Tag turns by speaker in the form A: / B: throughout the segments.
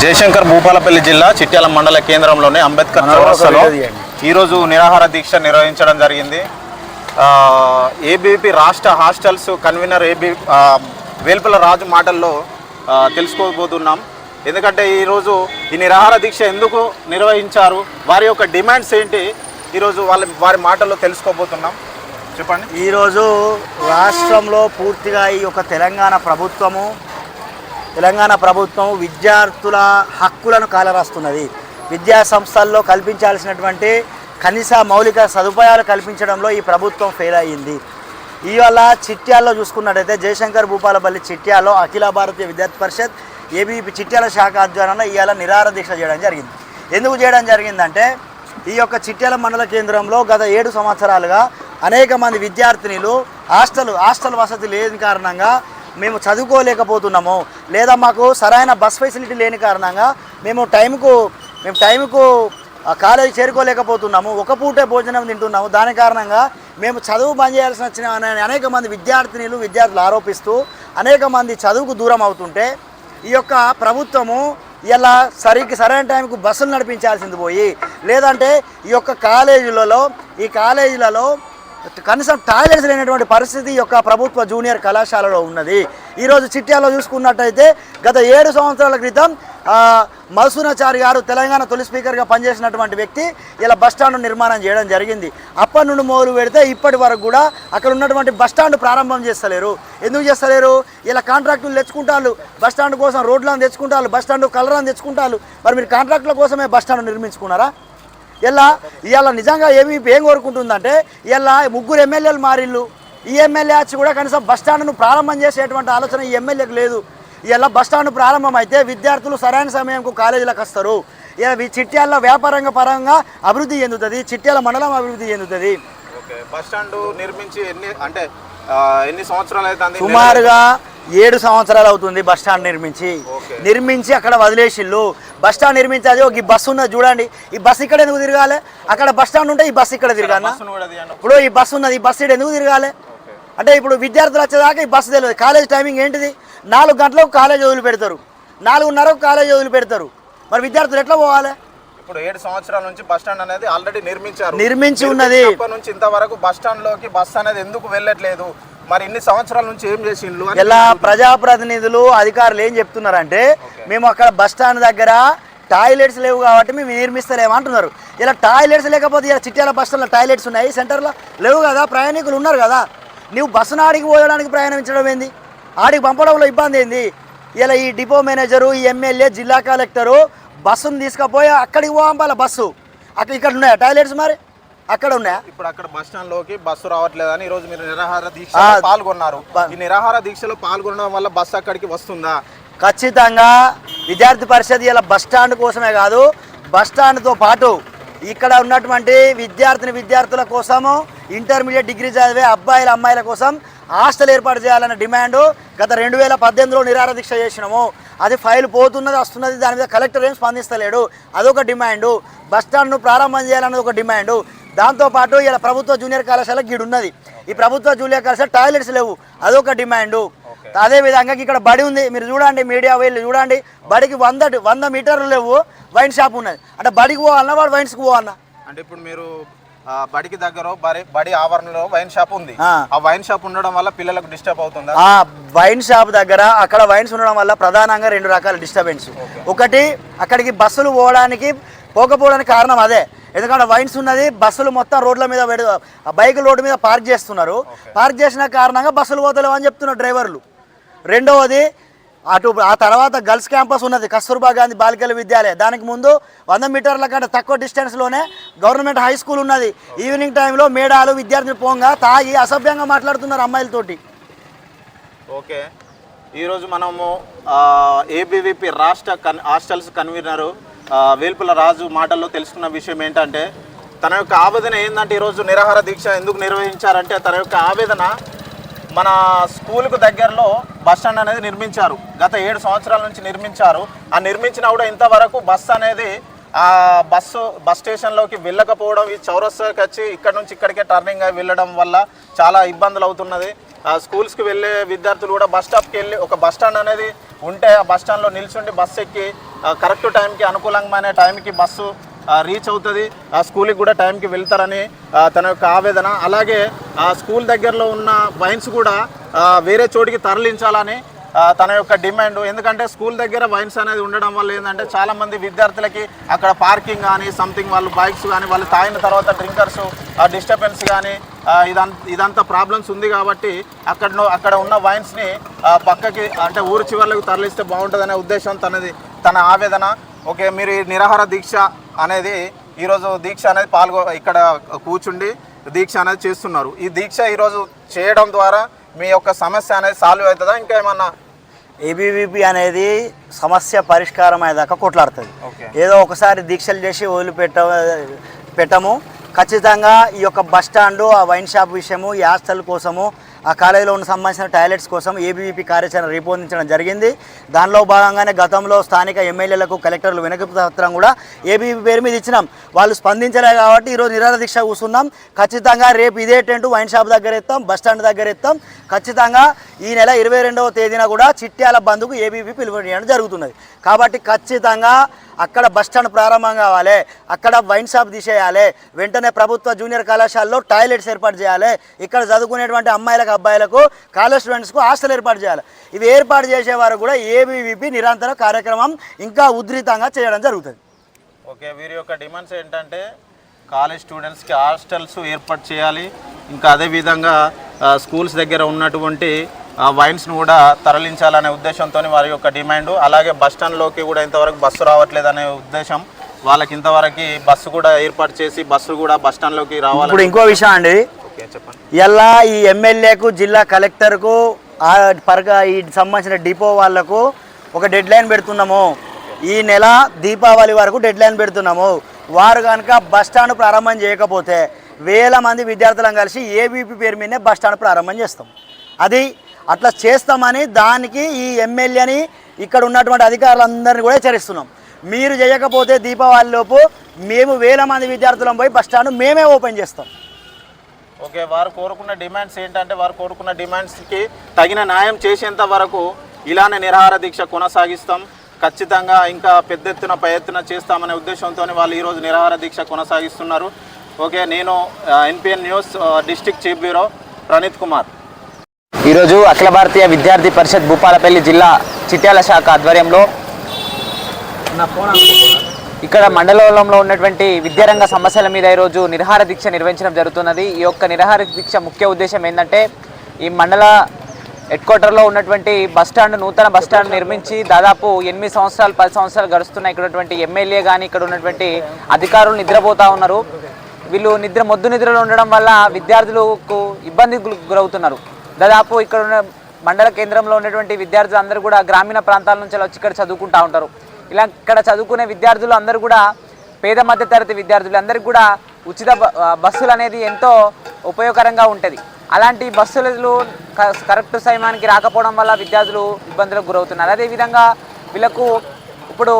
A: జయశంకర్ భూపాలపల్లి జిల్లా చిట్యాల మండల కేంద్రంలోని అంబేద్కర్ చౌరస్తాలో ఈరోజు నిరాహార దీక్ష నిర్వహించడం జరిగింది. ఏబీపీ రాష్ట్ర hostels convener AB Velpula Raju మాటల్లో తెలుసుకోబోతున్నాం. ఎందుకంటే ఈరోజు ఈ నిరాహార దీక్ష ఎందుకు నిర్వహించారు? వారి యొక్క డిమాండ్స్ ఏంటి? ఈరోజు వాళ్ళ వారి మాటల్లో తెలుసుకోబోతున్నాం. చెప్పండి.
B: ఈరోజు రాష్ట్రంలో పూర్తిగా ఈ యొక్క తెలంగాణ ప్రభుత్వము తెలంగాణ ప్రభుత్వం విద్యార్థుల హక్కులను కాలరాస్తున్నది. విద్యా సంస్థల్లో కల్పించాల్సినటువంటి కనీస మౌలిక సదుపాయాలు కల్పించడంలో ఈ ప్రభుత్వం ఫెయిల్ అయ్యింది. ఇవాళ చిట్యాల్లో చూసుకున్నట్టయితే జయశంకర్ భూపాలపల్లి చిట్యాల్లో అఖిల భారతీయ విద్యార్థి పరిషత్ ఏబీపీ చిట్యాల శాఖ ఆధ్వర్యంలో ఇవాళ నిరార దీక్ష చేయడం జరిగింది. ఎందుకు చేయడం జరిగిందంటే ఈ యొక్క చిట్యాల మండల కేంద్రంలో గత ఏడు సంవత్సరాలుగా అనేక మంది విద్యార్థినిలు హాస్టల్ హాస్టల్ వసతి లేని కారణంగా మేము చదువుకోలేకపోతున్నాము లేదా మాకు సరైన బస్ ఫెసిలిటీ లేని కారణంగా మేము టైంకు మేము టైంకు కాలేజీ చేరుకోలేకపోతున్నాము. ఒక పూటే భోజనం తింటున్నాము. దాని కారణంగా మేము చదువు బంద్ చేయాల్సిన వచ్చిన అనేక మంది విద్యార్థినులు విద్యార్థులు ఆరోపిస్తూ అనేక మంది చదువుకు దూరం అవుతుంటే ఈ యొక్క ప్రభుత్వము ఇలా సరికి సరైన టైంకు బస్సులు నడిపించాల్సింది పోయి లేదంటే ఈ యొక్క కాలేజీలలో ఈ కాలేజీలలో కనీసం టాయిలెట్స్ లేనటువంటి పరిస్థితి యొక్క ప్రభుత్వ జూనియర్ కళాశాలలో ఉన్నది. ఈరోజు చిట్యాలో చూసుకున్నట్టయితే గత ఏడు సంవత్సరాల క్రితం మసూనాచారి గారు తెలంగాణ తొలి స్పీకర్గా పనిచేసినటువంటి వ్యక్తి ఇలా బస్టాండ్ నిర్మాణం చేయడం జరిగింది. అప్పటి నుండి మొదలు పెడితే ఇప్పటి వరకు కూడా అక్కడ ఉన్నటువంటి బస్టాండ్ ప్రారంభం చేస్తలేరు. ఎందుకు చేస్తలేరు? ఇలా కాంట్రాక్టులు తెచ్చుకుంటారు బస్టాండ్ కోసం రోడ్లను తెచ్చుకుంటారు బస్టాండ్ కలరాన్ని తెచ్చుకుంటారు మరి మీరు కాంట్రాక్టుల కోసమే బస్టాండ్ నిర్మించుకున్నారా? ఇలా ఇవాళ నిజంగా ఏమి ఏం కోరుకుంటుందంటే ఇలా ముగ్గురు ఎమ్మెల్యేలు మారిళ్ళు ఈ ఎమ్మెల్యే వచ్చి కూడా కనీసం బస్టాండ్ను ప్రారంభం చేసేటువంటి ఆలోచన ఈ ఎమ్మెల్యేకి లేదు. ఇలా బస్టాండ్ ప్రారంభం అయితే విద్యార్థులు సరైన సమయంకు కాలేజీలకు వస్తారు. ఇలా ఈ చిట్యాల వ్యాపారంగ పరంగా అభివృద్ధి చెందుతుంది చిట్యాల మండలం అభివృద్ధి చెందుతుంది.
A: బస్టాండ్ బస్ స్టాండ్ నిర్మించి ఎన్ని అంటే ఎన్ని సంవత్సరాలు అవుతుంది
B: సుమారుగా ఏడు సంవత్సరాలు అవుతుంది బస్ స్టాండ్ నిర్మించి. నిర్మించి అక్కడ వదిలేసిళ్ళు. బస్ స్టాండ్ నిర్మించి అది ఒక ఈ బస్సు ఉన్నది చూడండి. ఈ బస్సు ఇక్కడ ఎందుకు తిరగాలి? అక్కడ బస్ స్టాండ్ ఉంటే ఈ బస్సు ఇక్కడ తిరగాలి. ఇప్పుడు ఈ బస్సు ఉన్నది ఈ బస్సు ఇక్కడ ఎందుకు తిరగాలి. అంటే ఇప్పుడు విద్యార్థులు వచ్చేదాకా ఈ బస్సు తెలియదు. కాలేజ్ టైమింగ్ ఏంటిది? నాలుగు గంటలకు కాలేజ్ వదిలి పెడతారు నాలుగున్నరకు కాలేజ్ వదిలి పెడతారు మరి విద్యార్థులు ఎట్లా పోవాలి?
A: ఇప్పుడు ఏడు సంవత్సరాల నుంచి బస్ స్టాండ్ అనేది ఆల్రెడీ నిర్మించారు.
B: నిర్మించి ఉన్నది.
A: నిర్మించినప్పటి నుంచి ఇంతవరకు బస్ స్టాండ్లోకి బస్ అనేది ఎందుకు వెళ్ళట్లేదు? మరి ఇన్ని సంవత్సరాల నుంచి ఏం చేసిండ్రు
B: ఇలా ప్రజాప్రతినిధులు అధికారులు ఏం చెప్తున్నారంటే మేము అక్కడ బస్ స్టాండ్ దగ్గర టాయిలెట్స్ లేవు కాబట్టి మేము నిర్మిస్తలేము అంటున్నారు. ఇలా టాయిలెట్స్ లేకపోతే ఇలా చిట్యాల బస్ స్టాండ్లో టాయిలెట్స్ ఉన్నాయి సెంటర్లో లేవు కదా ప్రయాణికులు ఉన్నారు కదా. నువ్వు బస్సును ఆడికి పోయడానికి ప్రయాణించడం ఏంది? ఆడికి పంపడంలో ఇబ్బంది ఏంది? ఇలా ఈ డిపో మేనేజరు ఈ ఎమ్మెల్యే జిల్లా కలెక్టరు బస్సును తీసుకుపోయి అక్కడికి పోవాలి బస్సు. అక్కడ ఇక్కడ ఉన్నాయా టాయిలెట్స్ మరి? అక్కడ ఉన్నాయా?
A: ఇప్పుడు అక్కడ బస్ స్టాండ్లోకి బస్సు రావట్లేదని ఈ రోజు మీరు నిరాహార
B: ఆ,
A: దీక్షలో పాల్గొన్నారు ఈ నిరాహార దీక్షలో పాల్గొనడం వల్ల బస్సు అక్కడికి వస్తుందా?
B: ఖచ్చితంగా విద్యార్థి పరిషత్ ఇలా బస్ స్టాండ్ కోసమే కాదు బస్ స్టాండ్తో పాటు ఇక్కడ ఉన్నటువంటి విద్యార్థిని విద్యార్థుల కోసము ఇంటర్మీడియట్ డిగ్రీ చదివే అబ్బాయిల అమ్మాయిల కోసం హాస్టల్ ఏర్పాటు చేయాలన్న డిమాండ్ గత రెండు వేల పద్దెనిమిదిలో నిరాహార దీక్ష చేసినాము. అది ఫైల్ పోతున్నది వస్తున్నది దాని మీద కలెక్టర్ ఏం స్పందిస్తలేడు. అదొక డిమాండు. బస్ స్టాండ్ను ప్రారంభం చేయాలన్నది ఒక డిమాండు. దాంతోపాటు ఇలా ప్రభుత్వ జూనియర్ కళాశాల గీడు ఉన్నది ఈ ప్రభుత్వ జూనియర్ కళాశాల టాయిలెట్స్ లేవు. అదొక డిమాండు. అదే విధంగా ఇక్కడ బడి ఉంది. మీరు చూడండి మీడియా వెళ్ళి చూడండి. బడికి వంద వంద మీటర్లు లేవు. వైన్ షాప్ ఉన్నది. అంటే బడికి పోవాలన్నా వాడు వైన్స్కి పోవాలన్నా.
A: అంటే ఇప్పుడు మీరు బడికి దగ్గర బడి ఆవరణలో వైన్ షాప్ ఉంది.
B: ఆ.
A: వైన్ షాప్ ఉండడం వల్ల పిల్లలకు డిస్టర్బ్ అవుతుందా?
B: ఆ వైన్ షాప్ దగ్గర అక్కడ వైన్స్ ఉండడం వల్ల ప్రధానంగా రెండు రకాల డిస్టర్బెన్స్. ఒకటి అక్కడికి బస్సులు పోవడానికి పోకపోవడానికి కారణం అదే. ఎందుకంటే వైన్స్ ఉన్నది బస్సులు మొత్తం రోడ్ల మీద బైక్ రోడ్డు మీద పార్క్ చేస్తున్నారు. పార్క్ చేసిన కారణంగా బస్సులు పోతలేవు అని చెప్తున్నారు డ్రైవర్లు. రెండవది అటు ఆ తర్వాత గర్ల్స్ క్యాంపస్ ఉన్నది కస్తూర్బా గాంధీ బాలికల విద్యాలయం. దానికి ముందు వంద మీటర్ల కంటే తక్కువ డిస్టెన్స్లోనే గవర్నమెంట్ హై స్కూల్ ఉన్నది. ఈవినింగ్ టైంలో మేడాలు విద్యార్థులు పోంగా తాగి అసభ్యంగా మాట్లాడుతున్నారు అమ్మాయిలతోటి.
A: ఓకే. ఈరోజు మనము ఏబీవీపీ రాష్ట్ర కన్ హాస్టల్స్ కన్వీనరు వేల్పుల రాజు మాటల్లో తెలుసుకున్న విషయం ఏంటంటే తన యొక్క ఆవేదన ఏంటంటే ఈరోజు నిరాహార దీక్ష ఎందుకు నిర్వహించారంటే తన యొక్క ఆవేదన మన స్కూల్కు దగ్గరలో బస్ స్టాండ్ అనేది నిర్మించారు. గత ఏడు సంవత్సరాల నుంచి నిర్మించారు. ఆ నిర్మించిన కూడా ఇంతవరకు బస్ అనేది ఆ బస్సు బస్ స్టేషన్లోకి వెళ్ళకపోవడం ఈ చౌరస్తాకి వచ్చి ఇక్కడ నుంచి ఇక్కడికే టర్నింగ్ అయి వెళ్ళడం వల్ల చాలా ఇబ్బందులు అవుతున్నది. ఆ స్కూల్స్కి వెళ్ళే విద్యార్థులు కూడా బస్ స్టాప్కి వెళ్ళి ఒక బస్ స్టాండ్ అనేది ఉంటే ఆ బస్ స్టాండ్లో నిల్చుండి బస్సు ఎక్కి కరెక్ట్ టైంకి అనుకూలమైన టైంకి బస్సు రీచ్ అవుతుంది. ఆ స్కూల్కి కూడా టైంకి వెళ్తారని తన యొక్క ఆవేదన. అలాగే ఆ స్కూల్ దగ్గరలో ఉన్న వైన్స్ కూడా వేరే చోటికి తరలించాలని తన యొక్క డిమాండ్ ఎందుకంటే స్కూల్ దగ్గర వైన్స్ అనేది ఉండడం వల్ల ఏంటంటే చాలామంది విద్యార్థులకి అక్కడ పార్కింగ్ కానీ సంథింగ్ వాళ్ళు బైక్స్ కానీ వాళ్ళు తాగిన తర్వాత డ్రింకర్స్ డిస్టర్బెన్స్ కానీ ఇదంతా ఇదంతా ప్రాబ్లమ్స్ ఉంది కాబట్టి అక్కడ అక్కడ ఉన్న వైన్స్ని పక్కకి అంటే ఊరు చివరికి తరలిస్తే బాగుంటుందనే ఉద్దేశం తనది తన ఆవేదన. ఓకే మీరు నిరాహార దీక్ష అనేది ఈరోజు దీక్ష అనేది పాల్గొ ఇక్కడ కూర్చుండి దీక్ష అనేది చేస్తున్నారు. ఈ దీక్ష ఈరోజు చేయడం ద్వారా మీ యొక్క సమస్య అనేది సాల్వ్ అవుతుందా? ఇంకా ఏమన్నా?
B: ఏబీవీపీ అనేది సమస్య పరిష్కారం అయ్యేదాకా కొట్లాడుతుంది. ఏదో ఒకసారి దీక్షలు చేసి వదిలిపెట్ట పెట్టము. ఖచ్చితంగా ఈ యొక్క బస్ స్టాండు ఆ వైన్ షాప్ విషయము ఈ హాస్టల్ కోసము ఆ కాలేజీలో ఉన్న సంబంధించిన టాయిలెట్స్ కోసం ఏబీవీపీ కార్యాచరణ రూపొందించడం జరిగింది. దానిలో భాగంగానే గతంలో స్థానిక ఎమ్మెల్యేలకు కలెక్టర్లు వినతి పత్రం కూడా ఏబీవీ పేరు మీద ఇచ్చినాం. వాళ్ళు స్పందించలే కాబట్టి ఈరోజు నిరాహార దీక్ష కూర్చున్నాం. ఖచ్చితంగా రేపు ఇదే టెంట్ వైన్ షాప్ దగ్గర ఎత్తాం బస్ స్టాండ్ దగ్గర ఎత్తాం. ఖచ్చితంగా ఈ నెల ఇరవై రెండవ తేదీన కూడా చిట్యాల బంధుకు ఏబీపీ పిలుపునియడం జరుగుతున్నది. కాబట్టి ఖచ్చితంగా అక్కడ బస్ స్టాండ్ ప్రారంభం కావాలి. అక్కడ వైన్ షాప్ తీసేయాలి. వెంటనే ప్రభుత్వ జూనియర్ కళాశాలలో టాయిలెట్స్ ఏర్పాటు చేయాలి. ఇక్కడ చదువుకునేటువంటి అమ్మాయిలకు అబ్బాయిలకు కాలేజ్ స్టూడెంట్స్కు హాస్టల్ ఏర్పాటు చేయాలి. ఇవి ఏర్పాటు చేసే వారు కూడా ఏబీవీపీ నిరంతర కార్యక్రమం ఇంకా ఉధృతంగా చేయడం జరుగుతుంది.
A: ఓకే వీరి యొక్క డిమాండ్స్ ఏంటంటే కాలేజ్ స్టూడెంట్స్కి హాస్టల్స్ ఏర్పాటు చేయాలి. ఇంకా అదేవిధంగా స్కూల్స్ దగ్గర ఉన్నటువంటి వైన్స్ను కూడా తరలించాలనే ఉద్దేశంతో వారి యొక్క డిమాండ్. అలాగే బస్ స్టాండ్లోకి కూడా ఇంతవరకు బస్సు రావట్లేదనే ఉద్దేశం. వాళ్ళకి ఇంతవరకు బస్సు కూడా ఏర్పాటు చేసి బస్సు కూడా బస్ స్టాండ్లోకి
B: ఇప్పుడు
A: రావాలి
B: ఇంకో విషయం అండి.
A: చెప్పండి.
B: ఇలా ఈ ఎమ్మెల్యేకు జిల్లా కలెక్టర్కు ఆ ఈ సంబంధించిన డిపో వాళ్ళకు ఒక డెడ్ లైన్ పెడుతున్నాము. ఈ నెల దీపావళి వరకు డెడ్ లైన్ పెడుతున్నాము. వారు కనుక బస్ స్టాండ్ ప్రారంభం చేయకపోతే వేల మంది విద్యార్థులను కలిసి ఏబీపీ పేరు మీదనే బస్ స్టాండ్ ప్రారంభం చేస్తాం. అది అట్లా చేస్తామని దానికి ఈ ఎమ్మెల్యేని ఇక్కడ ఉన్నటువంటి అధికారులందరినీ కూడా హెచ్చరిస్తున్నాం. మీరు చేయకపోతే దీపావళిలోపు మేము వేల మంది విద్యార్థులం పోయి బస్ స్టాండ్ మేమే ఓపెన్ చేస్తాం.
A: ఓకే వారు కోరుకున్న డిమాండ్స్ ఏంటంటే వారు కోరుకున్న డిమాండ్స్కి తగిన న్యాయం చేసేంత వరకు ఇలానే నిరాహార దీక్ష కొనసాగిస్తాం. ఖచ్చితంగా ఇంకా పెద్ద ఎత్తున పై ఎత్తున చేస్తామనే ఉద్దేశంతో వాళ్ళు ఈరోజు నిరాహార దీక్ష కొనసాగిస్తున్నారు. ఓకే నేను NPN news district chief bureau Praneeth Kumar.
C: ఈరోజు అఖిల భారతీయ విద్యార్థి పరిషత్ భూపాలపల్లి జిల్లా చిట్యాల శాఖ ఆధ్వర్యంలో ఇక్కడ మండలంలో ఉన్నటువంటి విద్యారంగ సమస్యల మీద ఈరోజు నిరహార దీక్ష నిర్వహించడం జరుగుతున్నది. ఈ యొక్క నిరహార దీక్ష ముఖ్య ఉద్దేశం ఏంటంటే ఈ మండల హెడ్ క్వార్టర్లో ఉన్నటువంటి బస్టాండ్ నూతన బస్ స్టాండ్ నిర్మించి దాదాపు ఎనిమిది సంవత్సరాలు పది సంవత్సరాలు గడుస్తున్నాయి. ఇక్కడ ఉన్నటువంటి ఎమ్మెల్యే కానీ ఇక్కడ ఉన్నటువంటి అధికారులు నిద్రపోతూ ఉన్నారు. వీళ్ళు నిద్ర మొద్దు నిద్రలో ఉండడం వల్ల విద్యార్థులకు ఇబ్బంది గురవుతున్నారు. దాదాపు ఇక్కడ ఉన్న మండల కేంద్రంలో ఉన్నటువంటి విద్యార్థులు అందరూ కూడా గ్రామీణ ప్రాంతాల నుంచి వచ్చి ఇక్కడ చదువుకుంటూ ఉంటారు. ఇలా ఇక్కడ చదువుకునే విద్యార్థులు అందరూ కూడా పేద మధ్య తరగతి విద్యార్థులు అందరికీ కూడా ఉచిత బస్సులు అనేది ఎంతో ఉపయోగకరంగా ఉంటుంది. అలాంటి బస్సులు క- కరెక్ట్ సమయానికి రాకపోవడం వల్ల విద్యార్థులు ఇబ్బందులకు గురవుతున్నారు. అదేవిధంగా వీళ్ళకు ఇప్పుడు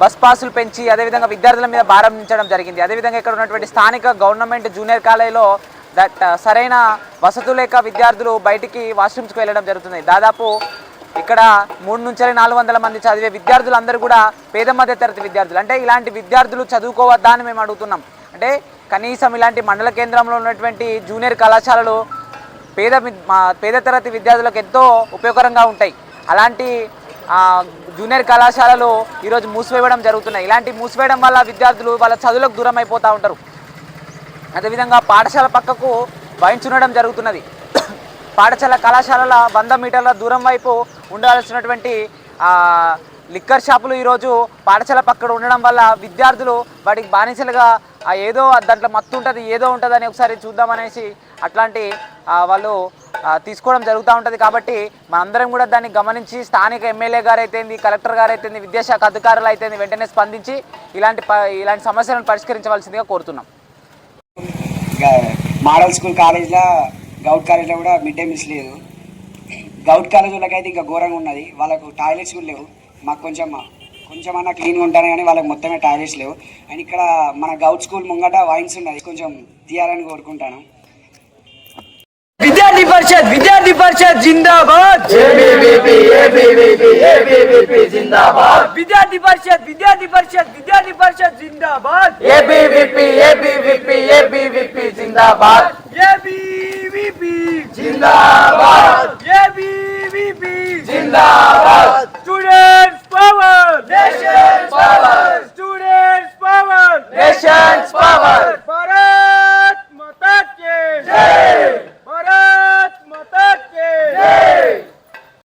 C: బస్ పాసులు పెంచి అదేవిధంగా విద్యార్థుల మీద భారం ఉంచడం జరిగింది. అదేవిధంగా ఇక్కడ ఉన్నటువంటి స్థానిక గవర్నమెంట్ జూనియర్ కాలేజీలో దట్ సరైన వసతులు లేక విద్యార్థులు బయటికి వాష్రూమ్స్కి వెళ్ళడం జరుగుతుంది. దాదాపు ఇక్కడ మూడు నుంచి నాలుగు వందల మంది చదివే విద్యార్థులు అందరూ కూడా పేద మధ్య తరగతి విద్యార్థులు. అంటే ఇలాంటి విద్యార్థులు చదువుకోవద్దా అని మేము అడుగుతున్నాం. అంటే కనీసం ఇలాంటి మండల కేంద్రంలో ఉన్నటువంటి జూనియర్ కళాశాలలు పేద పేద తరగతి విద్యార్థులకు ఎంతో ఉపయోగకరంగా ఉంటాయి. అలాంటి జూనియర్ కళాశాలలు ఈరోజు మూసివేయడం జరుగుతున్నాయి. ఇలాంటి మూసివేయడం వల్ల విద్యార్థులు వాళ్ళ చదువులకు దూరం అయిపోతూ ఉంటారు. అదేవిధంగా పాఠశాల పక్కకు వహించుండడం జరుగుతున్నది. పాఠశాల కళాశాలల వంద మీటర్ల దూరం వైపు ఉండాల్సినటువంటి లిక్కర్ షాపులు ఈరోజు పాఠశాల పక్కన ఉండడం వల్ల విద్యార్థులు వాటికి బానిసలుగా ఏదో దాంట్లో మత్తు ఉంటుంది ఏదో ఉంటుందని ఒకసారి చూద్దామనేసి అట్లాంటి వాళ్ళు తీసుకోవడం జరుగుతూ ఉంటుంది. కాబట్టి మనందరం కూడా దాన్ని గమనించి స్థానిక ఎమ్మెల్యే గారు అయితేంది కలెక్టర్ గారు అయితేంది విద్యాశాఖ అధికారులు అయితేంది వెంటనే స్పందించి ఇలాంటి ప- ఇలాంటి సమస్యలను పరిష్కరించవలసిందిగా కోరుతున్నాం.
D: మోడల్ స్కూల్ కాలేజ్లో గౌట్ కాలేజ్లో కూడా మిడ్ డే మిస్ లేదు. గౌట్ కాలేజ్ అయితే ఇంకా ఘోరంగా ఉన్నది. వాళ్ళకు టాయిలెట్స్ కూడా లేవు. మాకు కొంచెం కొంచెం అన్న క్లీన్గా ఉంటాను కానీ వాళ్ళకి మొత్తమే టాయిలెట్స్ లేవు. అండ్ ఇక్కడ మన గౌట్ స్కూల్ ముంగట వాయిన్స్ ఉన్నది. కొంచెం తీయాలని కోరుకుంటాను.
E: విద్యార్థి
C: పరిషత్ విద్యార్థి పరిషత్ జిందాబాద్! జిందాబాద్! విద్యార్థి పరిషత్ విద్యార్థి పరిషత్ విద్యార్థి పరిషత్ జిందాబాద్!
F: ABVP ABVP ABVP Zindabad!
C: A B